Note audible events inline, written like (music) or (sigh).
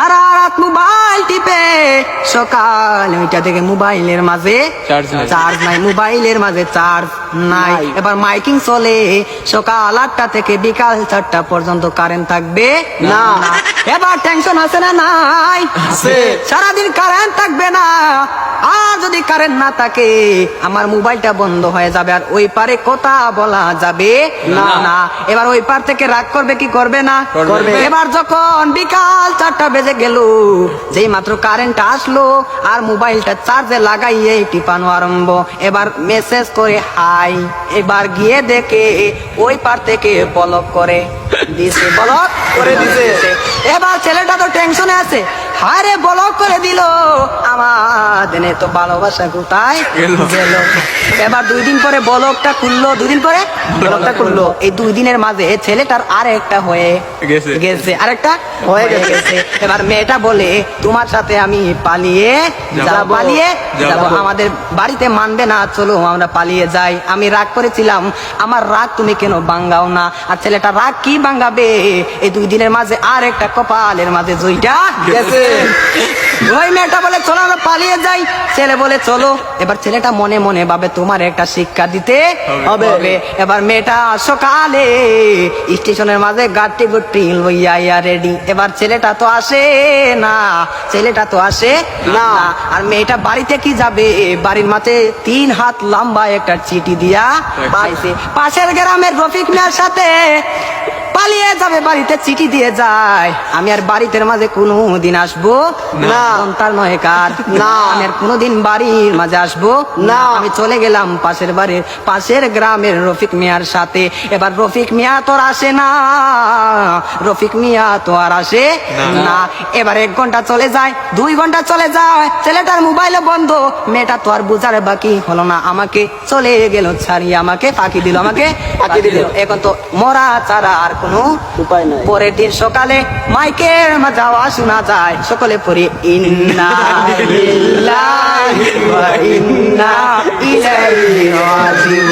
সারা রাত মোবাইল টিপে। সকাল ওইটা থেকে মোবাইলের মাঝে চার্জ নাই। মোবাইলের মাঝে চার্জ নাই। এবার মাইকিং চলে। সকাল আটটা থেকে বিকাল চারটা পর্যন্ত কারেন্ট থাকবে? না। এবার টেনশন আছে না নাই? সারাদিন কারেন্ট থাকবে না। যদি কারেন্ট না থাকে আমার মোবাইলটা বন্ধ হয়ে যাবে আর ওই পারে কথা বলা যাবে না না। এবার ওই পার থেকে রাগ করবে কি করবে না? করবে। এবার যখন বিকাল চারটা বেজে গেল যেই মাত্র কারেন্ট আসলো আর মোবাইলটা চার্জে লাগাইয়ে টিপানো আরম্ভ। এবার মেসেজ করে হাই এবার গিয়ে দেখে ওই পার থেকে বলক করে। দিছে বলক করে (laughs) দিছে। এবার ছেলেটা তো টেনশনে আছে। হারে বলক করে দিল। আমার দিনে তো ভালোবাসা কোথায়? গেল। এবার দুই দিন পরে বলকটা খুললো। দুই দিন পরে বলকটা খুললো। এই দুই দিনের মাঝে ছেলেটার আর একটা হয়ে গেছে। গেছে। আরেকটা হয়ে গেছে। এবার মেয়েটা বলে তোমার সাথে আমি পালিয়ে পালিয়ে যাব। আমাদের বাড়িতে মানবে না চলো আমরা পালিয়ে যাই। আমি রাগ করেছিলাম আমার রাগ তুমি কেন বাঙ্গাও না? আর ছেলেটা রাগ কি বাঙ্গাবে এই দুই দিনের মাঝে আর একটা কপালের মাঝে জইটা গেছে। ওই মেয়েটা বলে চলো আমরা পালিয়ে যাই। ছেলে বলে চলো। এবার ছেলেটা মনে মনে ভাবে তোমার একটা শিক্ষা দিতে হবে। এবার মেয়েটা সকালে স্টেশনের মাঝে গাড়ি গুটি লইয়া ইয়া রেডি এবার ছেলেটা তো আসে না ছেলেটা তো আসে না। আর মেয়েটা বাড়িতে কি যাবে? বাড়ির মাঝে তিন হাত লম্বা একটা চিঠি দিয়া পাইছে। পাশের গ্রামের রফিক মিয়ার সাথে যাবে বাড়িতে চিঠি দিয়ে যায়? আমি আর বাড়িতে মাঝে কোনো দিন আসব? না। সন্তান নয় কার। না। আমি আর কোনোদিন বাড়ির মাঝে আসব? না। আমি চলে গেলাম পাশের বাড়ির পাশের গ্রামের রফিক মিয়ার সাথে। এবার রফিক মিয়া তো আসে না। রফিক মিয়া তো আর আসে না। এবার এক ঘণ্টা চলে যায় দুই ঘণ্টা চলে যায়। ছেলেটার মোবাইলে বন্ধ। মেয়েটা তো আর বুঝার বাকি হলো না। আমাকে চলে গেল ছাড়িয়ে আমাকে ফাঁকি দিল আমাকে ফাঁকি দিল। এখন তো মরা ছাড়া আর কোনো পরের দিন সকালে মাইকের যাওয়া শোনা যায়। সকলে পরে ইন্না লিল্লাহি ওয়া ইন্না ইলাইহি রাজিউন।